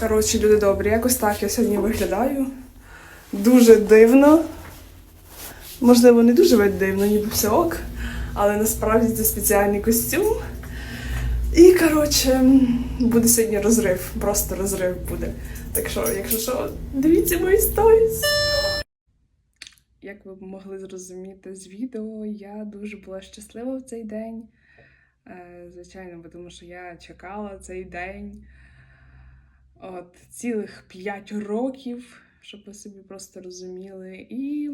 Коротше, люди добрі, якось так я сьогодні виглядаю. Дуже дивно. Можливо, не дуже дивно, ніби все ок, але насправді це спеціальний костюм. І, коротше, буде сьогодні розрив, просто розрив буде. Так що, якщо що, дивіться мої сторіс. Як ви могли зрозуміти з відео, я дуже була щаслива в цей день. Е, Звичайно, тому що я чекала цей день от цілих 5 років, щоб ви собі просто розуміли. І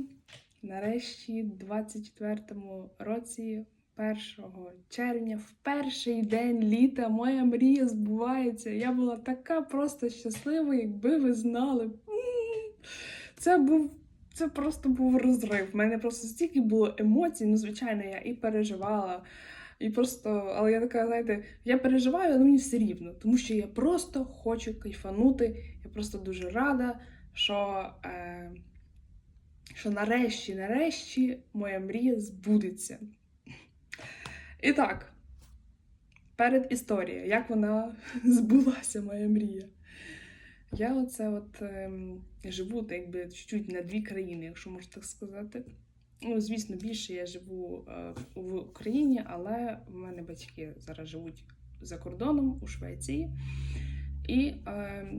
нарешті, в 24-му році, 1 червня, в перший день літа, моя мрія збувається. Я була така просто щаслива, якби ви знали. Це був. Це просто був розрив. У мене просто стільки було емоцій. Ну, звичайно, я і переживала, і просто, але я така, знаєте, я переживаю, але мені все рівно, тому що я просто хочу кайфанути. Я просто дуже рада, що, е, що нарешті, нарешті моя мрія збудеться. І так, перед історією, як вона збулася, моя мрія. Я оце от ем, живу так якби чуть-чуть на дві країни, якщо можна так сказати. Ну, звісно, більше я живу е, в Україні, але в мене батьки зараз живуть за кордоном у Швеції. І, е,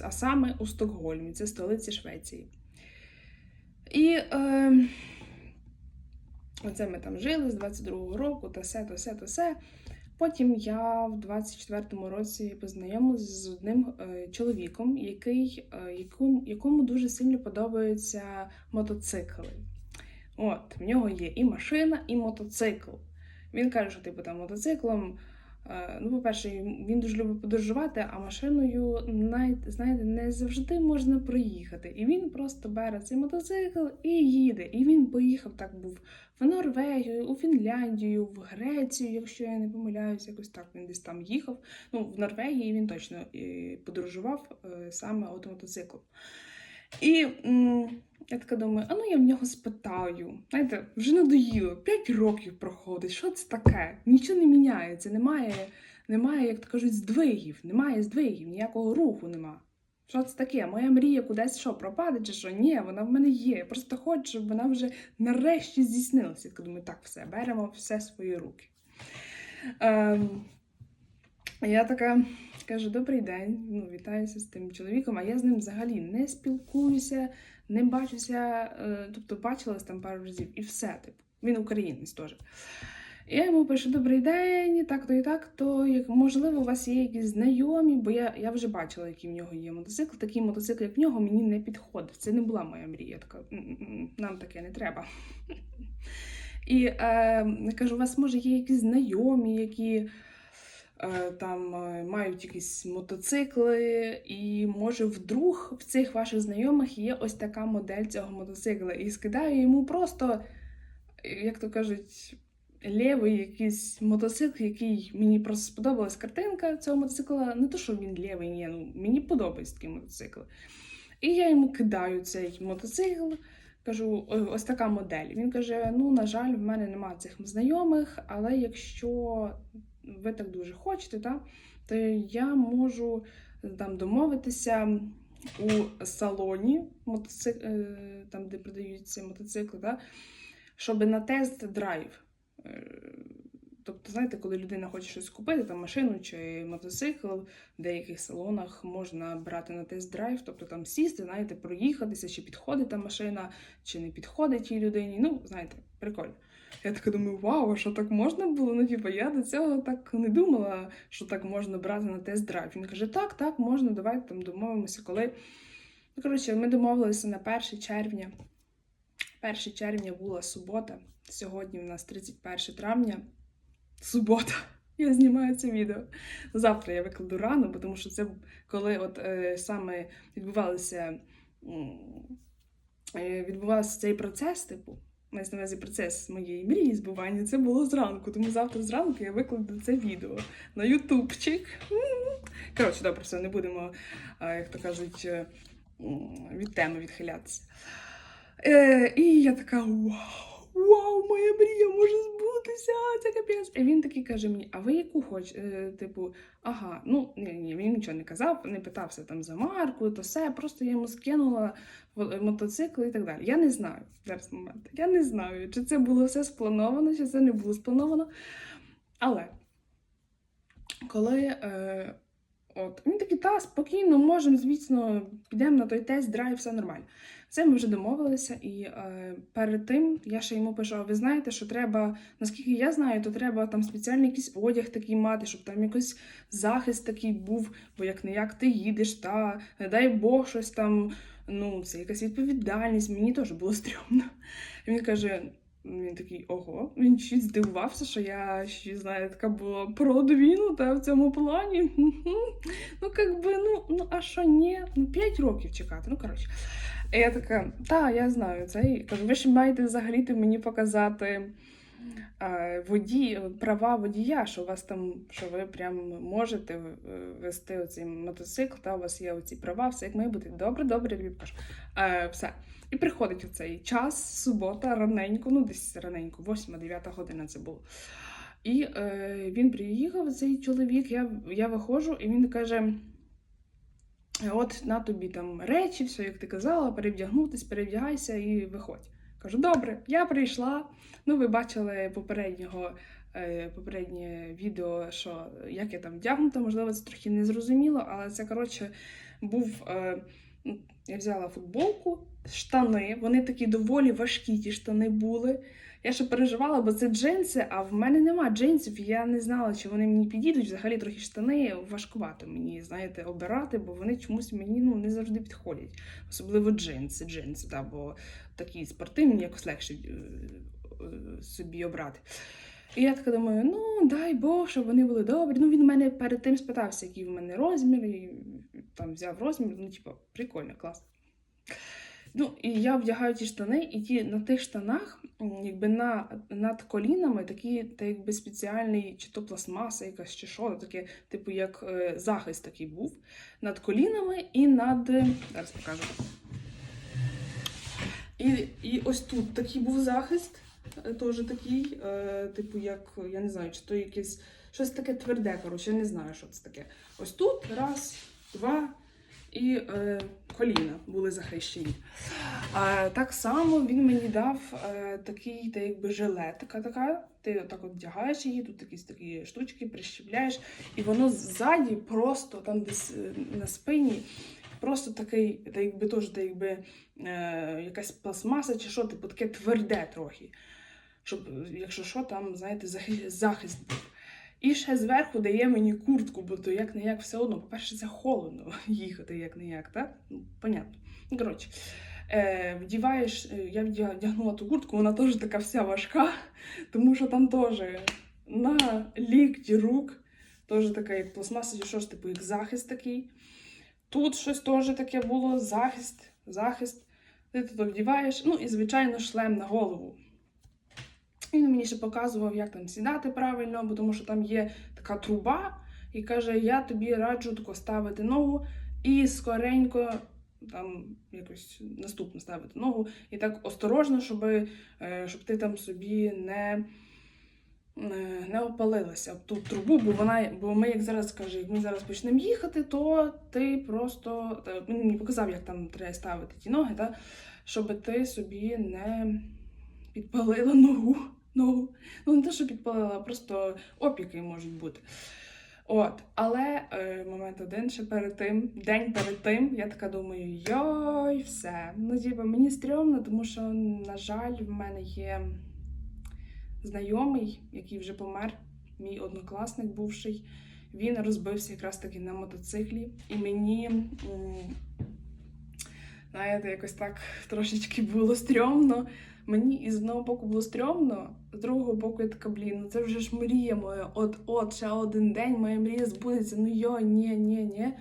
а саме у Стокгольмі, це столиця Швеції. І е, оце ми там жили з 22-го року, та все, то все, то все. Потім я в 24-му році познайомилася з одним е, чоловіком, який, е, якому, якому дуже сильно подобаються мотоцикли. От, в нього є і машина, і мотоцикл. Він каже, що типу там мотоциклом. е, Ну, по-перше, він дуже любить подорожувати, а машиною, навіть, знаєте, не завжди можна проїхати. І він просто бере цей мотоцикл і їде. І він поїхав так був в Норвегію, у Фінляндію, в Грецію, якщо я не помиляюсь, якось так він десь там їхав. Ну, в Норвегії він точно подорожував е, саме от мотоциклом. І м, я така думаю, а ну я в нього спитаю. Знаєте, вже надоїло, 5 років проходить. Що це таке? Нічого не міняється, немає, немає, як то кажуть, здвигів, немає здвигів, ніякого руху нема. Що це таке? Моя мрія кудись що пропаде, чи що? Ні, вона в мене є. Я просто хочу, щоб вона вже нарешті здійснилася. Я така думаю, так, все, беремо все свої руки. Ем, я така кажу: добрий день, ну, вітаюся з тим чоловіком, а я з ним взагалі не спілкуюся, не бачуся, е, тобто бачилась там пару разів і все, типу. Він українець теж. Я йому пишу: добрий день, так то і так, то як можливо, у вас є якісь знайомі, бо я, я вже бачила, який в нього є мотоцикл. Такий мотоцикл, як в нього, мені не підходив. Це не була моя мрія. Така, нам таке не треба. І е, кажу, у вас може є якісь знайомі, які там е, мають якісь мотоцикли, і може вдруг в цих ваших знайомих є ось така модель цього мотоцикла. І скидаю йому просто, як то кажуть, лєвий якийсь мотоцикл, який мені просто сподобалась картинка цього мотоцикла. Не то, що він лєвий, ні, ну мені подобається такий мотоцикл. І я йому кидаю цей мотоцикл. Кажу, ось така модель. Він каже: ну, на жаль, в мене немає цих знайомих, але якщо ви так дуже хочете, та, то я можу там домовитися у салоні, мотоцик... е, там, де продаються мотоцикли, та, щоб на тест-драйв. Е, Тобто, знаєте, коли людина хоче щось купити, там машину чи мотоцикл, в деяких салонах можна брати на тест-драйв, тобто там сісти, знаєте, проїхатися, чи підходить та машина, чи не підходить тій людині. Ну, знаєте, прикольно. Я така думаю, вау, що так можна було? Ну, типу, я до цього так не думала, що так можна брати на тест-драйв. Він каже, так, так, можна, давайте там домовимося, коли. Ну, коротше, ми домовилися на 1 червня. 1 червня була субота. Сьогодні у нас 31 травня. Субота. Я знімаю це відео. Завтра я викладу рано, тому що це коли от е, саме відбувалося, е, відбувався цей процес, типу, мається на увазі процес моєї мрії збування, це було зранку. Тому завтра зранку я викладу це відео на ютубчик. Коротше, добре, все, не будемо, е, як то кажуть, е, від теми відхилятися. Е, і я така: вау, вау, моя мрія може збутися. Вдягнутися, це капець. І він такий каже мені: а ви яку хочете? Типу, ага, ну ні, ні, він нічого не казав, не питався там за марку, то все. Просто я йому скинула мотоцикл і так далі. Я не знаю зараз момент. Я не знаю, чи це було все сплановано, чи це не було сплановано. Але коли е, от, він такий, та, спокійно, можемо, звісно, підемо на той тест, драйв, все нормально. Це ми вже домовилися, і е, перед тим я ще йому пишу: ви знаєте, що треба, наскільки я знаю, то треба там спеціальний якийсь одяг такий мати, щоб там якийсь захист такий був, бо як не як ти їдеш, та не дай Бог щось там. Ну, це якась відповідальність, мені теж було стрьомно. Він каже: він такий ого, він чуть здивувався, що я ще знаю, така була продвинута в цьому плані. Ну, как би, ну, ну а що ні? Ну, 5 років чекати. Ну, коротше. Я така, та, я знаю це. Ви ж маєте взагалі мені показати е, воді, права водія, що у вас там, що ви прям можете вести оцей мотоцикл, та у вас є оці права, все як має бути. Добре, добре, я тобі. Е, все. І приходить оцей час, субота, раненько, ну десь раненько, 8-9 година це було. І е, він приїхав, цей чоловік, я, я виходжу, і він каже: от на тобі там речі, все, як ти казала, перевдягнутись, перевдягайся і виходь. Кажу, добре, я прийшла. Ну, ви бачили попереднього, е, попереднє відео, що як я там вдягнута, можливо, це трохи не зрозуміло, але це, коротше, був. Е, я взяла футболку, штани. Вони такі доволі важкі, ті штани були. Я ще переживала, бо це джинси, а в мене нема джинсів. Я не знала, чи вони мені підійдуть. Взагалі трохи штани важкувато мені, знаєте, обирати, бо вони чомусь мені ну, не завжди підходять. Особливо джинси, джинси, да, бо такі спортивні якось легше е, собі обрати. І я така думаю, ну дай Бог, щоб вони були добрі. Ну, він мене перед тим спитався, який в мене розмір, там взяв розмір, ну, типу, прикольно, класно. Ну, і я вдягаю ті штани, і ті, на тих штанах, якби на, над колінами такі, та якби спеціальний, чи то пластмаса якась, чи що, таке, типу, як е, захист такий був. Над колінами і над. Зараз покажу. І, і ось тут такий був захист, е, теж такий, е, типу, як, я не знаю, чи то якесь щось таке тверде, коротше, я не знаю, що це таке. Ось тут раз, два і е, коліна були захищені. А, так само він мені дав е, такий, та якби жилетка така. Ти так от вдягаєш її, тут якісь такі штучки прищепляєш, і воно ззаді просто там десь е, на спині. Просто такий, та якби теж та якби е, якась пластмаса чи що, типу таке тверде трохи. Щоб, якщо що, там, знаєте, захи- захист був. І ще зверху дає мені куртку, бо то як не як все одно. По-перше, це холодно їхати як не як, так? Ну, понятно. Ну, коротше, е, вдіваєш, е, я вдягнула ту куртку, вона теж така вся важка, тому що там теж на лікті рук, теж така як пластмаса, що ж, типу, як захист такий. Тут щось теж таке було, захист, захист. Ти тут вдіваєш, ну і, звичайно, шлем на голову. Він мені ще показував, як там сідати правильно, бо тому що там є така труба, і каже: я тобі раджу тако ставити ногу і скоренько там якось наступно ставити ногу. І так осторожно, щоб, е, щоб ти там собі не, е, не опалилася об ту трубу, бо вона, бо ми, як зараз каже, як ми зараз почнемо їхати, то ти просто він мені показав, як там треба ставити ті ноги, та, щоб ти собі не підпалила ногу. Ногу. Ну, не те, що підпалила, просто опіки можуть бути. От, але е, момент один ще перед тим, день перед тим, я така думаю, йой, все. Ну, типу, мені стрьомно, тому що, на жаль, в мене є знайомий, який вже помер, мій однокласник бувший. Він розбився якраз таки на мотоциклі, і мені, знаєте, якось так трошечки було стрьомно. Мені із одного боку було стрьомно, з другого боку я така, блін, ну це вже ж мрія моя. От-от, ще один день моя мрія збудеться. Ну йо, ні, ні, ні.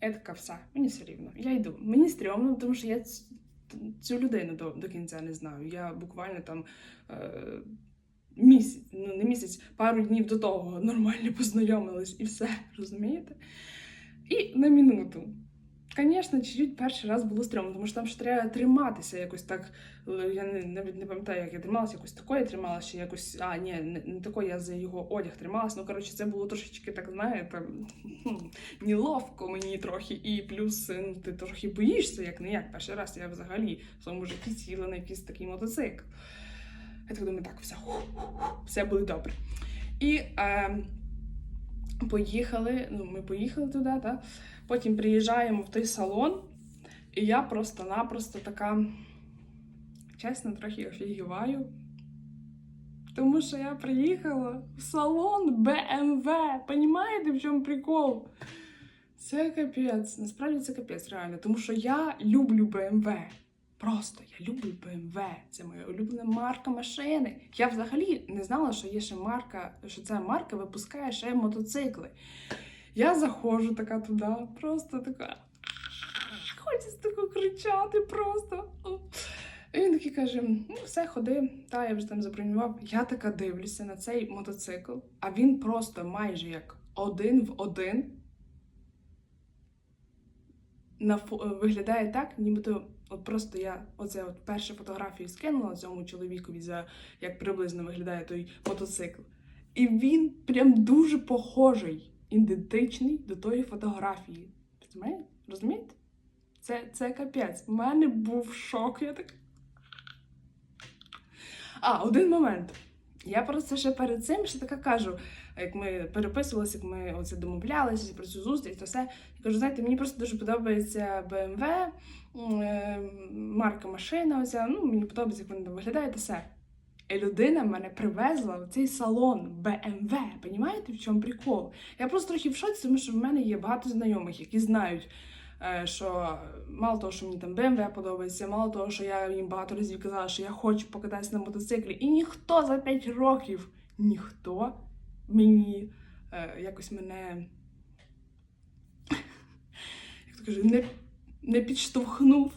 Я така, все, мені все рівно. Я йду. Мені стрьомно, тому що я цю людину до, до кінця не знаю. Я буквально там е, місяць, ну не місяць, пару днів до того нормально познайомилась і все, розумієте? І на минуту. Звісно, чуть-чуть перший раз було стрьомно, тому що там ж треба триматися якось так. е, Я навіть не пам'ятаю, як я трималася, якось такою трималася, чи якось. А, ні, не, такою, я за його одяг трималася. Ну, коротше, це було трошечки, так знаєте, неловко мені трохи. І плюс е, ну, ти трохи боїшся, як не як. Перший раз я взагалі в своєму житті сіла на якийсь такий мотоцикл. Я так думаю, так, все, все буде добре. І е, поїхали, ну, ми поїхали туди, так? Потім приїжджаємо в той салон, і я просто-напросто така, чесно, трохи офігіваю. Тому що я приїхала в салон BMW. Понімаєте, в чому прикол? Це капець. Насправді це капець, реально. Тому що я люблю BMW. Просто я люблю BMW. Це моя улюблена марка машини. Я взагалі не знала, що є ще марка, що ця марка випускає ще мотоцикли. Я заходжу така туди, просто така. Хочеться тако кричати просто. І він такий каже: ну, все, ходи, та я вже там забронював. Я така дивлюся на цей мотоцикл, а він просто майже як один в один. На виглядає так, нібито от просто я оце от першу фотографію скинула цьому чоловікові за як приблизно виглядає той мотоцикл. І він прям дуже похожий, ідентичний до тої фотографії. Розумієте? Це, це капець. У мене був шок. Я так. А, один момент. Я просто ще перед цим ще така кажу, як ми переписувалися, як ми оце домовлялися про цю зустріч, то все. Я кажу, знаєте, мені просто дуже подобається BMW, е, марка машина, оця, ну, мені подобається, як вона виглядає, та все. Людина мене привезла в цей салон BMW. Понімаєте, в чому прикол? Я просто трохи в шоці, тому що в мене є багато знайомих, які знають, е, що мало того, що мені там BMW подобається, мало того, що я їм багато разів казала, що я хочу покататися на мотоциклі. І ніхто за 5 років, ніхто мені е, якось мене як то кажу, не, не підштовхнув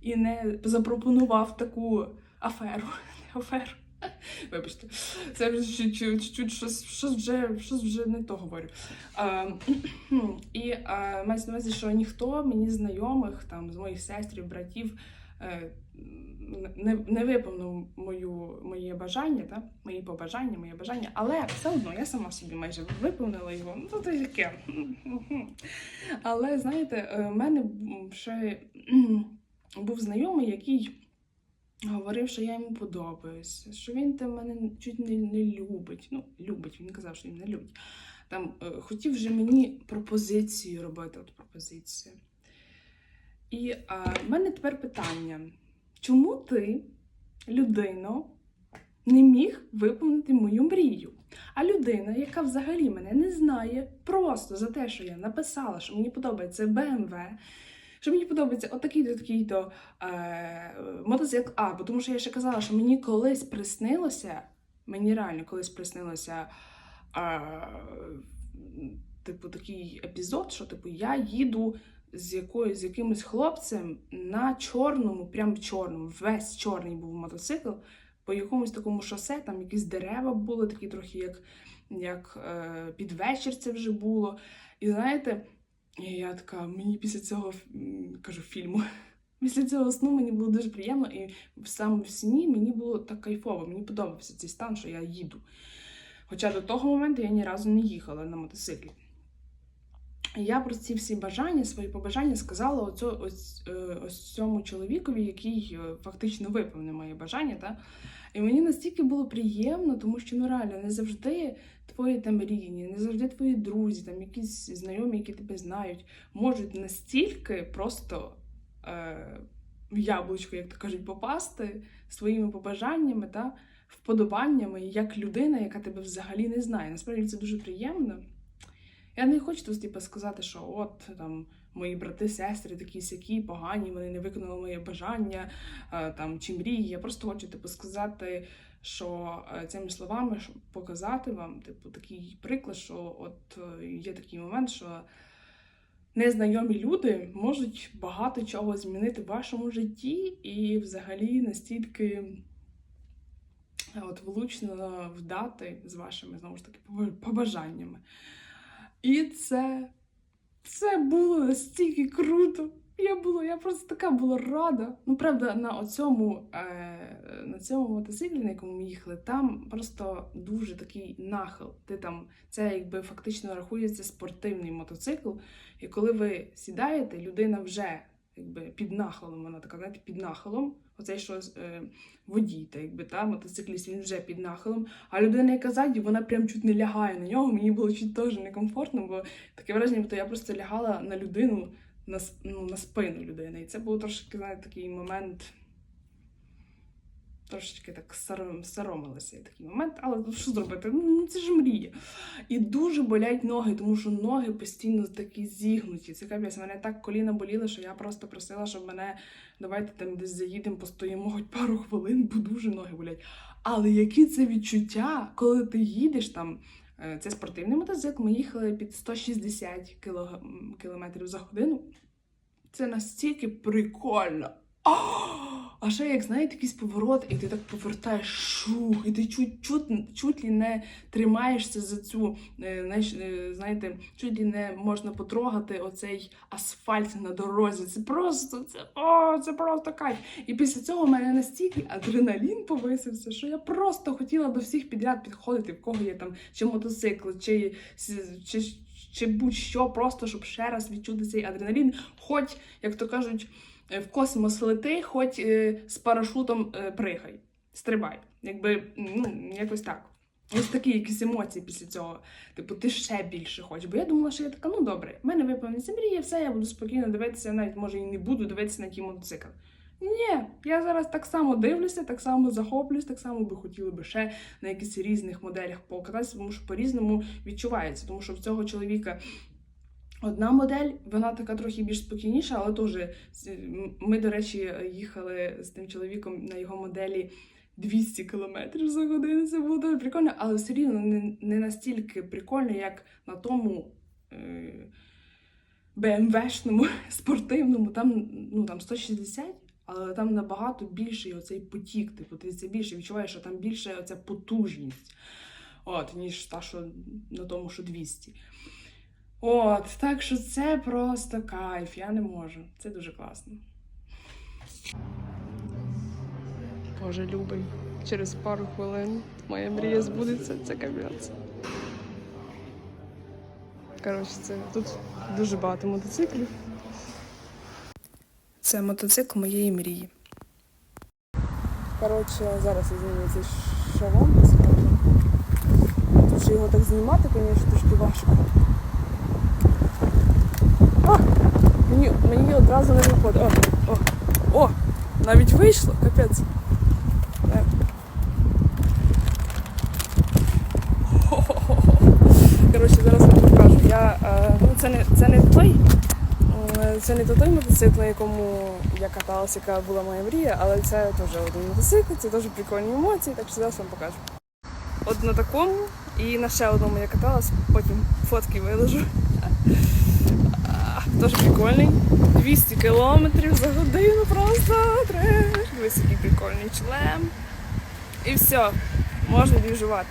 і не запропонував таку аферу. Не. Вибачте, це вже чуть-чуть, щось, вже, щось вже не то говорю. А, і а, мається на увазі, що ніхто мені знайомих, там, з моїх сестрів, братів, е, не, не виповнив мою, моє бажання, та? мої побажання, моє бажання, але все одно я сама собі майже виповнила його. Ну, то таке. Але знаєте, е, в мене ще був знайомий, який говорив, що я йому подобаюся, що він там мене чуть не, не любить. Ну, любить, він казав, що він не любить. Там е, хотів вже мені пропозицію робити, от пропозицію. І а, в мене тепер питання: чому ти, людино, не міг виповнити мою мрію? А людина, яка взагалі мене не знає, просто за те, що я написала, що мені подобається BMW, що мені подобається отакий-то такий-то е, мотоцикл. А, бо тому що я ще казала, що мені колись приснилося, мені реально колись приснилося. Е, типу, такий епізод, що типу я їду з якою, з якимось хлопцем на чорному, прям чорному, весь чорний був мотоцикл, по якомусь такому шосе, там якісь дерева були, такі трохи як, як е, під вечір це вже було. І знаєте, і я така, мені після цього кажу фільму. Після цього сну мені було дуже приємно, і саме в сні мені було так кайфово, мені подобався цей стан, що я їду. Хоча до того моменту я ні разу не їхала на мотоциклі. Я про ці всі бажання, свої побажання сказала оцю, ось, е, ось цьому чоловікові, який е, фактично виповнив моє бажання. Та? І мені настільки було приємно, тому що ну реально не завжди твої там рідні, не завжди твої друзі, там якісь знайомі, які тебе знають, можуть настільки просто е, в яблучко, як то кажуть, попасти своїми побажаннями та вподобаннями, як людина, яка тебе взагалі не знає. Насправді це дуже приємно. Я не хочу тут типу, сказати, що от там мої брати, сестри такі сякі, погані, вони не виконали моє бажання е, там чи мрії. Я просто хочу типу, сказати, що е, цими словами щоб показати вам, типу, такий приклад, що от е, є такий момент, що незнайомі люди можуть багато чого змінити в вашому житті і взагалі настільки от влучно вдати з вашими знову ж таки побажаннями. І це Це було настільки круто. Я була, я просто така була рада. Ну, правда, на оцьому, е, на цьому мотоциклі, на якому ми їхали, там просто дуже такий нахил. Ти там, це якби фактично рахується спортивний мотоцикл. І коли ви сідаєте, людина вже якби під нахилом, вона така, знаєте, під нахилом. Оцей що е, водій, та якби та мотоцикліст, він вже під нахилом. А людина, яка ззаді, вона прям чуть не лягає на нього. Мені було чуть теж некомфортно, бо таке враження, то я просто лягала на людину, на, ну, на спину людини. І це був трошки, знаєте, такий момент. Трошечки так сором, соромилася я такий момент, але ну, що зробити? Ну це ж мрія. І дуже болять ноги, тому що ноги постійно такі зігнуті. Це капець. Мене так коліна боліли, що я просто просила, щоб мене давайте там десь заїдемо, постоїмо хоч пару хвилин, бо дуже ноги болять. Але які це відчуття, коли ти їдеш там? е, Це спортивний мотоцикл, ми їхали під 160 кіло- кілометрів за годину. Це настільки прикольно. А, ще як знаєте, якийсь поворот, і ти так повертаєш шух, і ти чуть, чуть, чуть ли не тримаєшся за цю, е, е, знаєте, чуть ли не можна потрогати оцей асфальт на дорозі. Це просто це, о, це просто кайф. І після цього в мене настільки адреналін повисився, що я просто хотіла до всіх підряд підходити, в кого є там чи мотоцикл, чи, чи, чи будь-що, просто щоб ще раз відчути цей адреналін, хоч, як то кажуть, в космос лети, хоч е, з парашутом е, пригай, стрибай. Якби, ну, якось так. Ось такі якісь емоції після цього. Типу, ти ще більше хочеш. Бо я думала, що я така, ну добре, в мене виповниться мрія, все, я буду спокійно дивитися, навіть може і не буду дивитися на ті мотоцикл. Ні, я зараз так само дивлюся, так само захоплююсь, так само би хотіла би ще на якихось різних моделях покататися, тому що по-різному відчувається. Тому що в цього чоловіка одна модель, вона така трохи більш спокійніша, але теж ми, до речі, їхали з тим чоловіком на його моделі 200 км за годину. Це було дуже прикольно, але все рівно не, настільки прикольно, як на тому. Е- БМВшному спортивному, там, ну, там 160, але там набагато більший оцей потік, типу, ти це більше відчуваєш, що там більше оця потужність, от, ніж та, що на тому, що 200. От, так що це просто кайф, я не можу. Це дуже класно. Боже, любий, через пару хвилин моя мрія збудеться, це капець. Коротше, це тут дуже багато мотоциклів. Це мотоцикл моєї мрії. Коротше, зараз я зніму цей шалом, скажу. Тут ще його так знімати, звісно, трошки важко. О! Мені, мені одразу не виходить. О, о, о! Навіть вийшло, капець. Е. Коротше, зараз вам покажу. Я, е, ну, це, не, це не той. е, Це не той мотоцикл, на якому я каталася, яка була моя мрія, але це теж один мотоцикл, це теж прикольні емоції, так що зараз вам покажу. От на такому і на ще одному я каталась, потім фотки виложу. Теж прикольний. 200 кілометрів за годину просто треш. Дивись, який прикольний члем. І все, можна двіжувати.